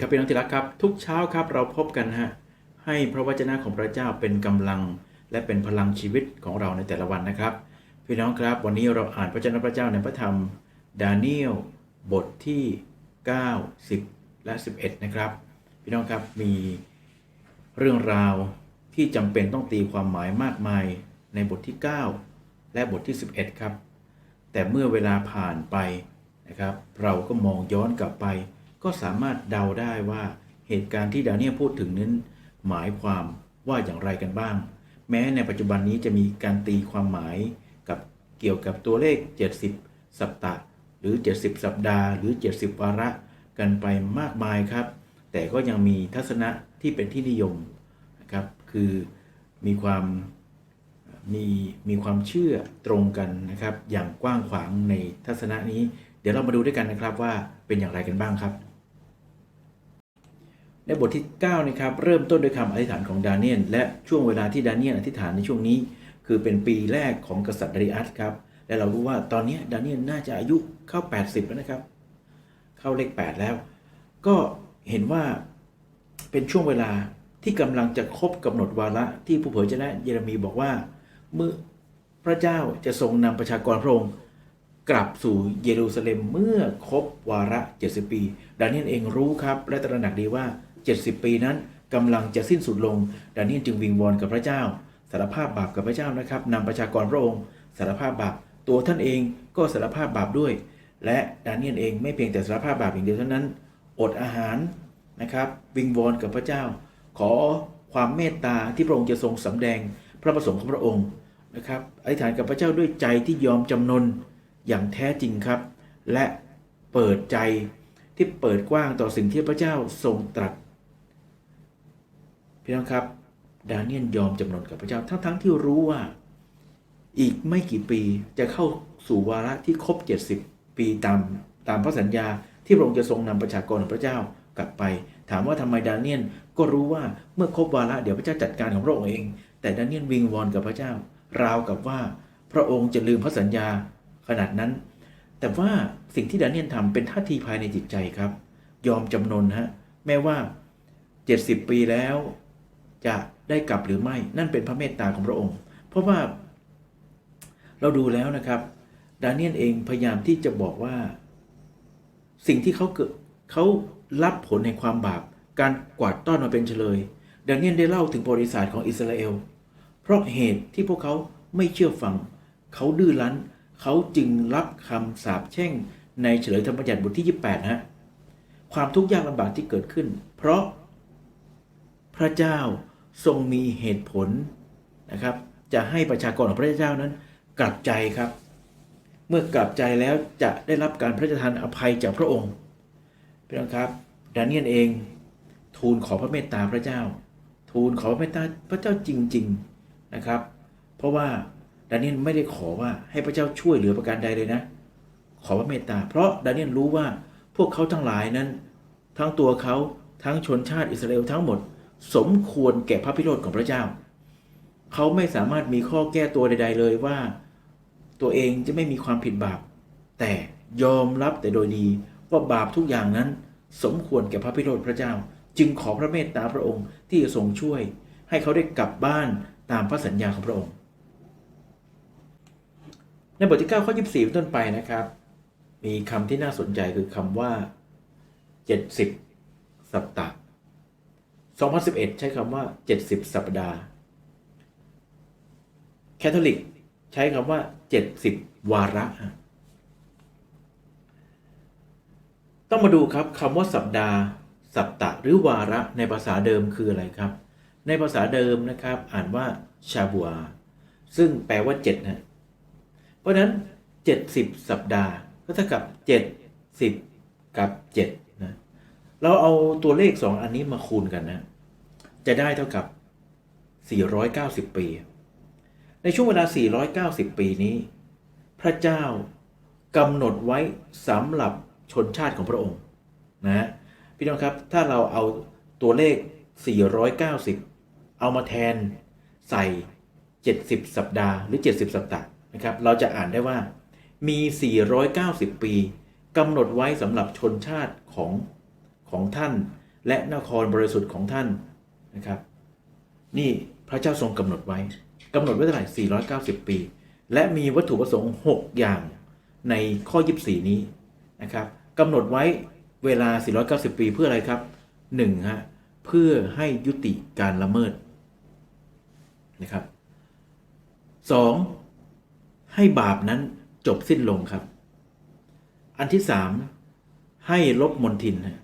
ครับพี่น้องที่รักครับ ทุกเช้าครับเราพบกันฮะให้พระวจนะของพระเจ้าเป็นกำลัง และเป็นพลังชีวิตของเราในแต่ละวันนะครับ พี่น้องครับวันนี้เราอ่านพระวจนะพระเจ้าในพระธรรม ดาเนียลบทที่ 9 10 และ 11 นะครับ พี่น้องครับมีเรื่องราวที่จำเป็นต้องตีความหมายมากมายในบทที่ 9 และบทที่ 11 ครับ แต่เมื่อเวลาผ่านไปนะครับ เราก็มองย้อนกลับไป ก็สามารถเดาได้ว่าเหตุการณ์ที่ดาเนียพูดถึงนั้นหมายความว่าอย่างไรกันบ้าง แม้ในปัจจุบันนี้จะมีการตีความหมายกับเกี่ยวกับตัวเลข 70 สัปดาห์หรือ 70 สัปดาห์หรือ 70 วาระกันไปมากมายครับ แต่ก็ยังมีทัศนะที่เป็นที่นิยมนะครับ คือมีความมีมีความเชื่อตรงกันนะครับ อย่างกว้างขวางในทัศนะนี้ เดี๋ยวเรามาดูด้วยกันนะครับว่าเป็นอย่างไรกันบ้างครับ ในบทที่9นะครับเริ่มต้นด้วยคำอธิษฐานของดาเนียลและช่วงเวลาที่ดาเนียลอธิษฐานในช่วงนี้ คือเป็นปีแรกของกษัตริย์ดาริอัสครับและเรารู้ว่าตอนนี้ดาเนียลน่าจะอายุเข้า 80 แล้วนะครับ เข้าเลข 8 แล้ว ก็เห็นว่าเป็นช่วงเวลาที่กำลังจะครบกำหนดวาระที่ผู้เผยชนะเยเรมีบอกว่า เมื่อพระเจ้าจะทรงนำประชากรพระองค์กลับสู่เยรูซาเล็มเมื่อครบวาระ 70 ปี ดาเนียลเองรู้ครับ และตระหนักดีว่า 70 ปีนั้นกำลังจะสิ้นสุดลง ดาเนียลจึงวิงวอนกับพระเจ้า สารภาพบาปกับพระเจ้านะครับนำประชากรพระองค์ สารภาพบาปตัวท่านเองก็สารภาพบาปด้วย และดาเนียลเองไม่เพียงแต่สารภาพบาปอย่างเดียวเท่านั้น อดอาหารนะครับวิงวอนกับพระเจ้า ขอความเมตตาที่พระองค์จะทรงสำแดงพระประสงค์ของพระองค์นะครับอธิษฐานกับพระเจ้าด้วยใจที่ยอมจำนนอย่างแท้จริงครับ และเปิดใจที่เปิดกว้างต่อสิ่งที่พระเจ้าทรงตรัส พี่น้องครับ ดาเนียลยอมจำนนกับพระเจ้าทั้งๆทที่รู้ว่า อีกไม่กี่ปีจะเข้าสู่วาระที่ครบ 70 ปีตามตามพระสัญญาที่พระองค์จะทรงนำประชากรของพระเจ้ากลับไป ถามว่าทำไมดาเนียลก็รู้ว่าเมื่อครบวาระเดี๋ยวพระเจ้าจัดการของพระองค์เอง แต่ดาเนียลวิงวอนกับพระเจ้า ราวกับว่าพระองค์จะลืมพระสัญญาขนาดนั้น แต่ว่าสิ่งที่ดาเนียลทำเป็นท่าทีภายในจิตใจครับ ยอมจำนนฮะแม้ว่า 70 ปีแล้ว จะได้กลับหรือไม่ นั่นเป็นพระเมตตาของพระองค์ เพราะว่าเราดูแล้วนะครับ ดาเนียลเองพยายามที่จะบอกว่า สิ่งที่เขาเกิดเขารับผลในความบาป การกวาดต้อนมาเป็นเฉลย ดาเนียลได้เล่าถึงบริษัทของอิสราเอล เพราะเหตุที่พวกเขาไม่เชื่อฟัง เขาดื้อรั้น เขาจึงรับคำสาปแช่งในเฉลยธรรมบัญญัติบทที่ 28ฮะความทุกข์ยากลำบากที่เกิดขึ้น เพราะพระเจ้า ทรงมีเหตุผลนะครับ จะให้ประชากรของพระเจ้านั้น กลับใจครับ เมื่อกลับใจแล้วจะได้รับการพระราชทานอภัยจากพระองค์พี่น้องครับดานียลเองทูลขอพระเมตตาพระเจ้า ทูลขอพระเมตตาพระเจ้าจริง ๆนะครับ เพราะว่าดานียลไม่ได้ขอว่าให้พระเจ้าช่วยเหลือประการใดเลยนะ ขอพระเมตตา เพราะดานียลรู้ว่าพวกเขาทั้งหลายนั้น ทั้งตัวเขาทั้งชนชาติอิสราเอลทั้งหมด สมควรแก่พระพิโรธของพระเจ้า เขาไม่สามารถมีข้อแก้ตัวใด ๆ เลยว่า ตัวเองจะไม่มีความผิดบาป แต่ยอมรับแต่โดยดีว่าบาปทุกอย่างนั้น สมควรแก่พระพิโรธพระเจ้า จึงขอพระเมตตาพระองค์ที่จะทรงช่วย ให้เขาได้กลับบ้านตามพระสัญญาของพระองค์ ในบทที่ 9 ข้อ 24 ต้นไปนะครับ มีคำที่น่าสนใจคือคำว่า 70 สัปดาห์ 2011 ใช้คำว่า 70 สัปดาห์แคทอลิกใช้คำว่า 70 วาระ ต้องมาดูครับคำว่าสัปดาห์ สัปตะหรือวาระในภาษาเดิมคืออะไรครับ ในภาษาเดิมนะครับ อ่านว่าชาบัวซึ่งแปลว่า7นะเพราะนั้น 70 สัปดาห์ก็เท่ากับ 70 กับ 7 เราเอาตัวเลข2อันนี้มาคูณกันนะ จะได้เท่ากับ 490 ปี ในช่วงเวลา 490 ปีนี้ พระเจ้ากำหนดไว้สำหรับชนชาติของพระองค์นะฮะพี่น้องครับถ้าเราเอาตัวเลข 490 เอามาแทนใส่ 70 สัปดาห์หรือ 70 สัปดาห์นะครับ เราจะอ่านได้ว่ามี 490 ปีกำหนดไว้สำหรับชนชาติของ ของท่าน และนครบริสุทธิ์ของท่านนะครับ นี่พระเจ้าทรงกำหนดไว้กำหนดไว้เท่าไหร่ 490 ปี และมีวัตถุประสงค์ 6 อย่างในข้อ 24 นี้นะครับกำหนดไว้เวลา 490 ปีเพื่ออะไรครับ 1. ฮะเพื่อให้ยุติการละเมิดนะครับ 2. ให้บาปนั้นจบสิ้นลงครับ อันที่ 3. ให้ลบมนทินฮะ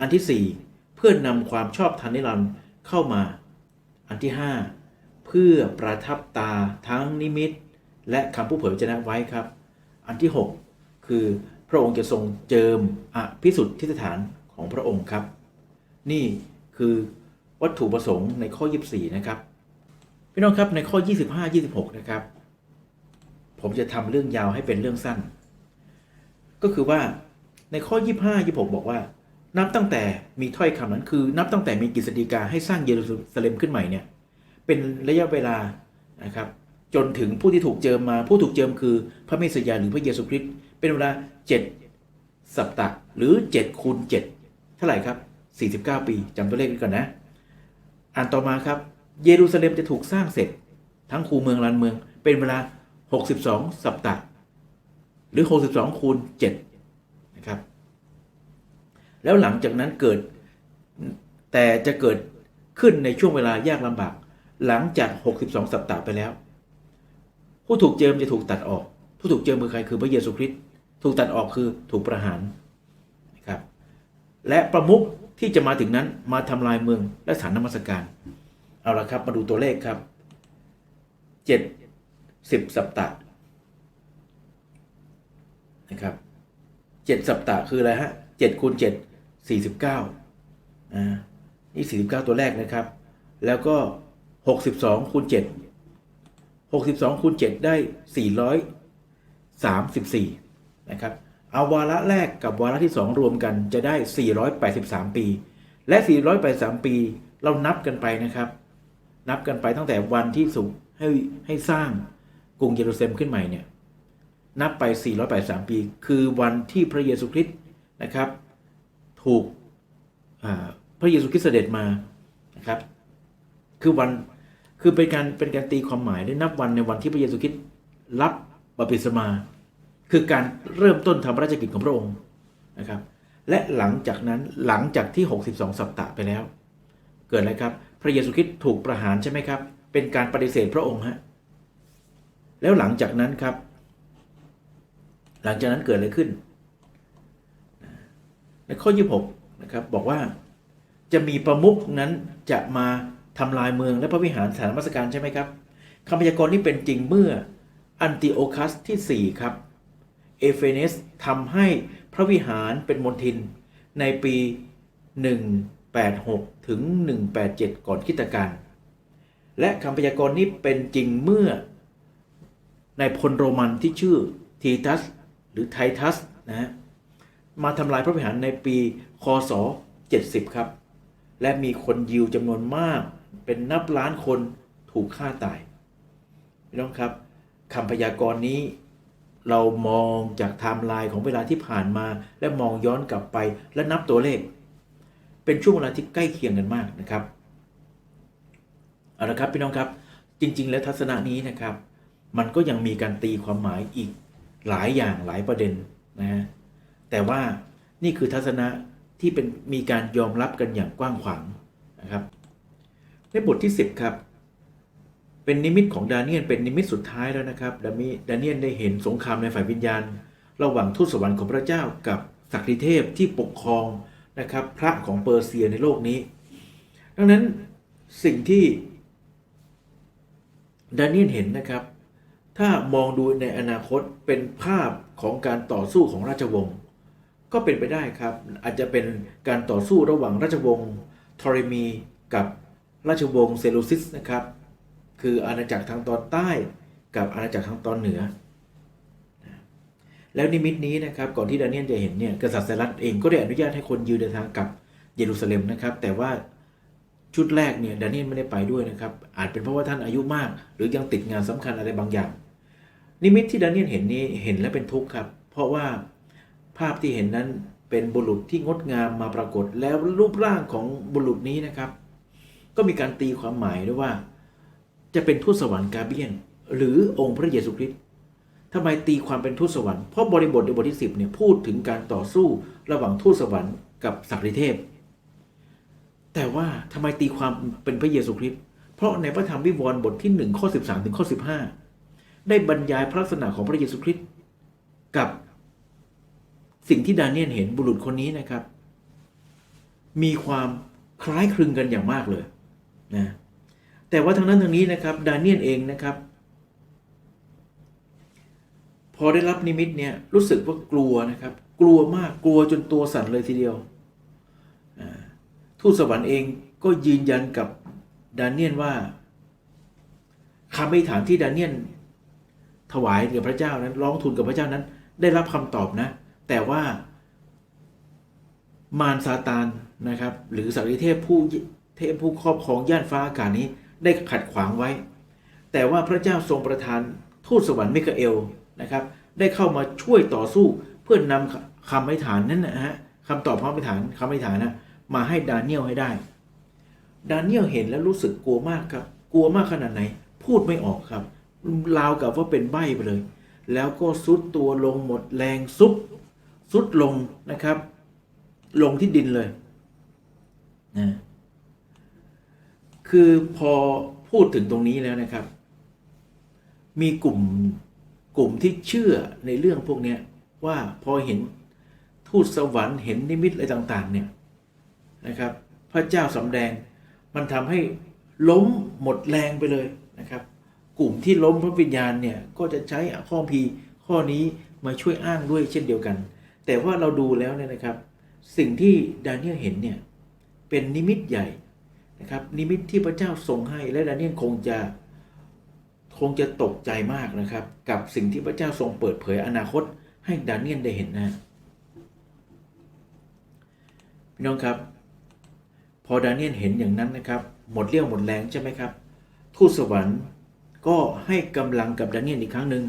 อันที่ 4 เพื่อนำความชอบธรรมนิรันดร์เข้ามา อันที่ 5 เพื่อประทับตาทั้งนิมิต และคำผู้เผยพระวจนะไว้ครับ อันที่ 6 คือพระองค์จะทรงเจิมอภิสุทธิสถานของพระองค์ครับ นี่คือวัตถุประสงค์ในข้อ 24 นะครับ พี่น้องครับในข้อ 25 26 นะครับ ผมจะทำเรื่องยาวให้เป็นเรื่องสั้น ก็คือว่าในข้อ 25 26 บอกว่า นับตั้งแต่มีถ้อยคำนั้นคือ นับตั้งแต่มีกฤษฎีกาให้สร้างเยรูซาเล็มขึ้นใหม่เนี่ยเป็นระยะเวลานะครับจนถึงผู้ที่ถูกเจิมมาผู้ถูกเจิมคือพระเมสสยาหรือพระเยซูคริสต์เป็นเวลา 7 สัปดาห์หรือ7คูณ7เท่าไหร่ครับ 49 ปีจำตัวเลขไว้ก่อนนะ อ่านต่อมาครับ เยรูซาเล็มจะถูกสร้างเสร็จ ทั้งคูเมืองลานเมือง เป็นเวลา 62 สัปดาห์หรือ 62คูณ7นะครับ แล้วหลังจากนั้นเกิด แต่จะเกิดขึ้นในช่วงเวลายากลำบาก หลังจาก 62 สัปดาห์ไปแล้ว ผู้ถูกเจิมจะถูกตัดออก ผู้ถูกเจิมคือใครคือพระเยซูคริสต์ถูกตัดออกคือถูกประหารนะครับและประมุขที่จะมาถึงนั้นมาทำลายเมืองและสถานนมัสการ เอาละครับมาดูตัวเลขครับเจ็ดสิบสัปดาห์นะครับเจ็ดสัปดาห์คืออะไรฮะเจ็ดคูณเจ็ด สี่สิบเก้าอ่านี่สี่สิบเก้าตัวแรกนะครับ แล้วก็หกสิบสองคูณเจ็ดหกสิบสองคูณเจ็ดได้สี่ร้อยสามสิบสี่นะครับ เอาวาระแรกกับวาระที่ 2 รวมกันจะได้ 483 ปี และ 483 ปีเรานับกันไปนะครับ นับกันไปตั้งแต่วันที่สุให้ให้สร้างกรุงเยรูซาเล็มขึ้นใหม่เนี่ยนับไป 483 ปี คือวันที่พระเยซูคริสต์นะครับ ถูกพระเยซูคริสต์เสด็จมานะครับ คือวันคือเป็นการเป็นการตีความหมายได้นับวันในวันที่พระเยซูคริสต์รับบัพติศมา คือการเริ่มต้นทำพระราชกิจของพระองค์นะครับ และหลังจากนั้นหลังจากที่ 62 สัปดาห์ไปแล้ว เกิดอะไรครับ พระเยซูคริสต์ถูกประหารใช่ไหมครับ เป็นการปฏิเสธพระองค์ฮะแล้วหลังจากนั้นครับ หลังจากนั้นเกิดอะไรขึ้น ในข้อ 26 นะครับ บอกว่าจะมีประมุขนั้นจะมาทำลายเมืองและพระวิหารสถานมัสการใช่ไหมครับคำพยากรณ์นี้เป็นจริงเมื่ออันติโอคัสที่ 4 ครับ เอเฟเนสทำให้พระวิหารเป็นมณฑินในปี 186 ถึง 187 ก่อนคิตกาลและคำพยากรณ์นี้เป็นจริงเมื่อในพลโรมันที่ชื่อทีทัส หรือไททัสนะฮะ มาทำลายพระวิหารในปีคศ 70 ครับ และมีคนยิวจำนวนมาก เป็นนับล้านคนถูกฆ่าตายพี่น้องครับคำพยากรณ์นี้เรามองจากไทม์ไลน์ของเวลาที่ผ่านมา และมองย้อนกลับไปและนับตัวเลข เป็นช่วงเวลาที่ใกล้เคียงกันมากนะครับเอาละครับพี่น้องครับจริง ๆ แล้วทัศนะนี้นะครับ มันก็ยังมีการตีความหมายอีกหลายอย่างหลายประเด็นนะฮะ แต่ว่านี่คือทัศนะที่เป็นมีการยอมรับกันอย่างกว้างขวางนะครับ ในบทที่ 10 ครับ เป็นนิมิตของดาเนียลเป็นนิมิตสุดท้ายแล้วนะครับดามิดาเนียลได้เห็นสงครามในฝ่ายวิญญาณ ระหว่างทูตสวรรค์ของพระเจ้ากับศักดิเทพที่ปกครองนะครับ พระของเปอร์เซียในโลกนี้ ดังนั้นสิ่งที่ดาเนียลเห็นนะครับ ถ้ามองดูในอนาคตเป็นภาพของการต่อสู้ของราชวงศ์ ก็เป็นไปได้ครับ อาจจะเป็นการต่อสู้ระหว่างราชวงศ์ทอริมีกับราชวงศ์เซลูซิสนะครับ คืออาณาจักรทางตอนใต้กับอาณาจักรทางตอนเหนือ แล้วนิมิตนี้นะครับก่อนที่ดาเนียลจะเห็นเนี่ยกษัตริย์ไซรัสเองก็ได้อนุญาตให้คนยิวเดินทางกลับเยรูซาเล็มนะครับ แต่ว่าชุดแรกเนี่ยดาเนียลไม่ได้ไปด้วยนะครับ อาจเป็นเพราะว่าท่านอายุมาก หรือยังติดงานสำคัญอะไรบางอย่าง นิมิตที่ดาเนียลเห็นนี้เห็นและเป็นทุกข์ครับ เพราะว่า ภาพที่เห็นนั้นเป็นบุรุษที่งดงามมาปรากฏแล้วรูปร่างของบุรุษนี้นะครับ ก็มีการตีความหมายด้วยว่า จะเป็นทูตสวรรค์กาเบียน หรือองค์พระเยซูคริสต์ทำไมตีความเป็นทูตสวรรค์เพราะบริบทในบทที่10เนี่ยพูดถึงการต่อสู้ระหว่างทูตสวรรค์กับสักริเทพ แต่ว่าทำไมตีความเป็นพระเยซูคริสต์เพราะในพระธรรมวิวรณ์บทที่1ข้อ13ถึงข้อ15 ได้บรรยายพระลักษณะของพระเยซูคริสต์กับ สิ่งที่ดาเนียลเห็นบุรุษคนนี้นะครับ มีความคล้ายคลึงกันอย่างมากเลยนะแต่ว่าทางนั้นทางนี้นะครับ ดาเนียลเองนะครับ พอได้รับนิมิตเนี่ยรู้สึกว่ากลัวนะครับ กลัวมากกลัวจนตัวสั่นเลยทีเดียวทูตสวรรค์เองก็ยืนยันกับดาเนียลว่าคำอธิษฐานที่ดาเนียลถวายแก่พระเจ้านั้น ร้องทูลกับพระเจ้านั้น ได้รับคำตอบนะ แต่ว่ามารซาตานนะครับ หรือสักริเทพผู้เทพผู้ครอบครองย่านฟ้าอากาศนี้ได้ขัดขวางไว้ แต่ว่าพระเจ้าทรงประทานทูตสวรรค์มิคาเอลนะครับ ได้เข้ามาช่วยต่อสู้เพื่อนำคำอธิษฐานนั้นนะฮะคำตอบพระอธิษฐานคำอธิษฐานนะมาให้ดาเนียลให้ได้ ดาเนียลเห็นแล้วรู้สึกกลัวมากครับ กลัวมากขนาดไหน พูดไม่ออกครับราวกับว่าเป็นใบ้ไปเลย แล้วก็ซุดตัวลงหมดแรงซุบ ซุดลงนะครับ ลงที่ดินเลยนะคือพอพูดถึงตรงนี้แล้วนะครับ มีกลุ่มกลุ่มที่เชื่อในเรื่องพวกเนี้ยว่าพอเห็นทูตสวรรค์เห็นนิมิตอะไรต่างๆ เนี่ยนะครับ พระเจ้าสำแดงมันทำให้ล้มหมดแรงไปเลยนะครับ กลุ่มที่ล้มพระวิญญาณเนี่ยก็จะใช้ข้อพีร์ข้อนี้มาช่วยอ้างด้วยเช่นเดียวกัน แต่ว่าเราดูแล้วเนี่ยนะครับ สิ่งที่ดาเนียลเห็นเนี่ยเป็นนิมิตใหญ่นะครับ นิมิตที่พระเจ้าทรงให้และดาเนียลคงจะคงจะตกใจมากนะครับ กับสิ่งที่พระเจ้าทรงเปิดเผยอนาคตให้ดาเนียลได้เห็นนะพี่น้องครับ พอดาเนียลเห็นอย่างนั้นนะครับ หมดเรี่ยวหมดแรงใช่ไหมครับ ทูตสวรรค์ก็ให้กำลังกับดาเนียลอีกครั้งหนึ่ง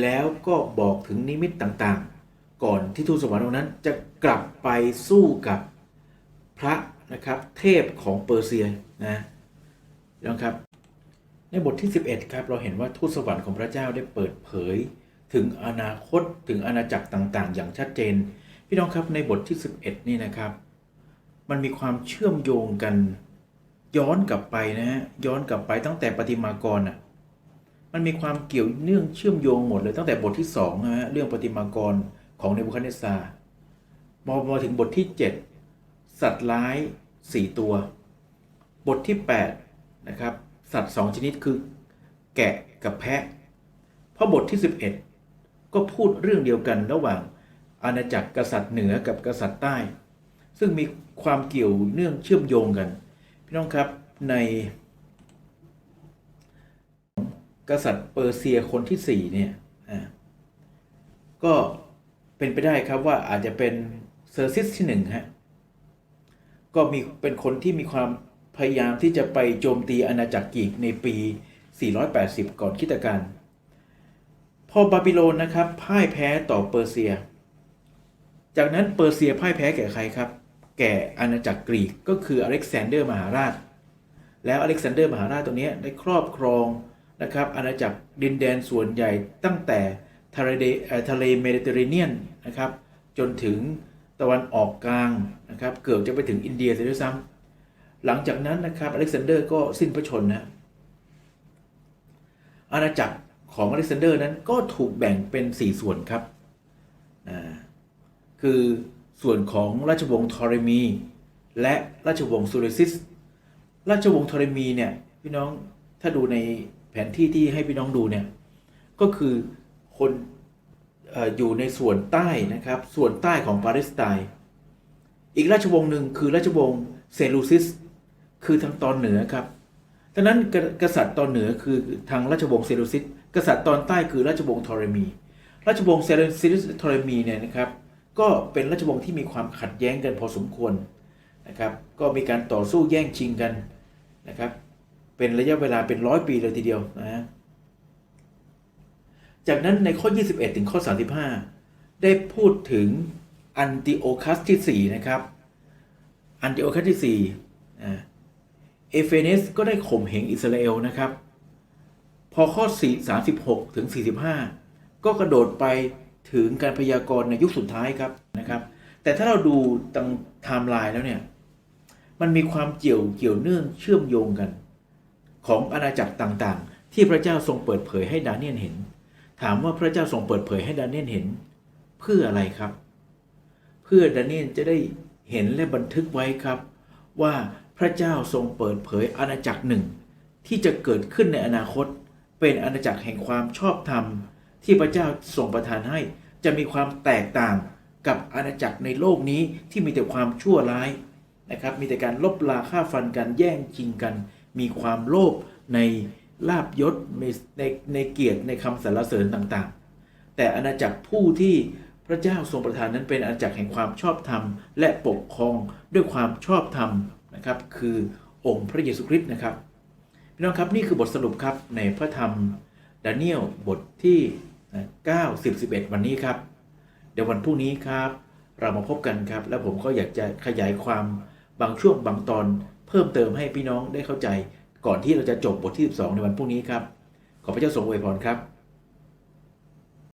แล้วก็บอกถึงนิมิตต่างๆ ก่อนที่ทูตสวรรค์องค์นั้นจะกลับไปสู้กับพระนะครับเทพของเปอร์เซียนะนะครับในบทที่ 11ครับเราเห็นว่าทูตสวรรค์ของพระเจ้าได้เปิดเผย ถึงอนาคตถึงอาณาจักรต่างๆ อย่างชัดเจน พี่น้องครับในบทที่ 11 นี่นะครับ มันมีความเชื่อมโยงกันย้อนกลับไปนะฮะย้อนกลับไปตั้งแต่ปฏิมากรอะมันมีความเกี่ยวเนื่องเชื่อมโยงหมดเลยตั้งแต่บทที่2นะฮะเรื่องปฏิมากร ของเนบูคัดเนสซาพอมาถึงบทที่ 7 สัตว์ร้าย 4 ตัว บทที่8นะครับสัตว์ 2 ชนิดคือ แกะกับแพะเพราะบทที่ 11 ก็พูดเรื่องเดียวกันระหว่างอาณาจักรกษัตริย์เหนือกับกษัตริย์ใต้ ซึ่งมีความเกี่ยวเนื่องเชื่อมโยงกัน พี่น้องครับใน กษัตริย์เปอร์เซียคนที่สี่เนี่ยก็ เป็นไปได้ครับว่าอาจจะเป็นเซอร์ซิสที่หนึ่งฮะก็มีเป็นคนที่มีความพยายามที่จะไปโจมตีอาณาจักรกรีกในปี 480 ก่อนคริสตกาลพอบาบิโลนนะครับพ่ายแพ้ต่อเปอร์เซีย จากนั้นเปอร์เซียพ่ายแพ้แก่ใครครับ แก่อาณาจักรกรีกก็คืออเล็กซานเดอร์มหาราช แล้วอเล็กซานเดอร์มหาราชตัวนี้ได้ครอบครองนะครับอาณาจักรดินแดนส่วนใหญ่ตั้งแต่ ทะเลเทะเลเมดิเตอร์เรเนียนนะครับจนถึงตะวันออกกลางนะครับเกือบจะไปถึงอินเดียเสียด้วยซ้ำหลังจากนั้นนะครับอเล็กซานเดอร์ก็สิ้นพระชนนะอาณาจักรของอเล็กซานเดอร์นั้นก็ถูกแบ่งเป็น 4 ส่วนครับคือส่วนของราชวงศ์ทอร์มี และราชวงศ์ซูเรซิส ราชวงศ์ทอร์มีเนี่ยพี่น้องถ้าดูในแผนที่ที่ให้พี่น้องดูเนี่ยก็คือ คนออยู่ในส่วนใต้นะครับ ส่วนใต้ของปาเลสไตน์อีกราชวงศ์หนึ่งคือราชวงศ์เซลูซิส คือทางตอนเหนือครับดังนั้นกษัตริย์ตอนเหนือคือทางราชวงศ์เซลูซิส กษัตริย์ตอนใต้คือราชวงศ์ทอร์มี ราชวงศ์เซลูซิสทอร์มีเนี่ยนะครับก็เป็นราชวงศ์ที่มีความขัดแย้งกันพอสมควรนะครับ ก็มีการต่อสู้แย่งชิงกันนะครับ เป็นระยะเวลาเป็นร้อยปีเลยทีเดียวนะฮะ จากนั้นในข้อ 21 ถึงข้อ 35 ได้พูดถึงอันติโอคัสที่สี่นะครับ อันติโอคัสที่สี่เอเฟเนสก็ได้ข่มเหงอิสราเอลนะครับ พอข้อ 4 36 ถึง 45 ก็กระโดดไปถึงการพยากรณ์ในยุคสุดท้ายครับนะครับ แต่ถ้าเราดูตังไทม์ไลน์แล้วเนี่ย มันมีความเกี่ยวเกี่ยวเนื่องเชื่อมโยงกัน ของอาณาจักรต่างๆ ที่พระเจ้าทรงเปิดเผยให้ดาเนียลเห็น ถามว่าพระเจ้าทรงเปิดเผยให้ดาเนียลเห็นเพื่ออะไรครับ เพื่อดาเนียลจะได้เห็นและบันทึกไว้ครับ ว่าพระเจ้าทรงเปิดเผยอาณาจักรหนึ่ง ที่จะเกิดขึ้นในอนาคต เป็นอาณาจักรแห่งความชอบธรรม ที่พระเจ้าทรงประทานให้จะมีความแตกต่างกับอาณาจักรในโลกนี้ที่มีแต่ความชั่วร้ายนะครับ มีแต่การลบลาฆ่าฟันกันแย่งชิงกัน มีความโลภใน ลาบยศในในเกียรติในคำสรรเสริญต่างๆ แต่อาณาจักรผู้ที่พระเจ้าทรงประทานนั้นเป็นอาณาจักรแห่งความชอบธรรม และปกครองด้วยความชอบธรรมนะครับคือองค์พระเยซูคริสต์นะครับพี่น้องครับนี่คือบทสรุปครับในพระธรรมดาเนียลบทที่9 10 11 วันนี้ครับ เดี๋ยววันพรุ่งนี้ครับ เรามาพบกันครับ แล้วผมก็อยากจะขยายความบางช่วงบางตอน เพิ่มเติมให้พี่น้องได้เข้าใจ ก่อนที่เราจะจบบทที่ 12 ในวันพรุ่งนี้ครับ ขอพระเจ้าทรงอวยพรครับ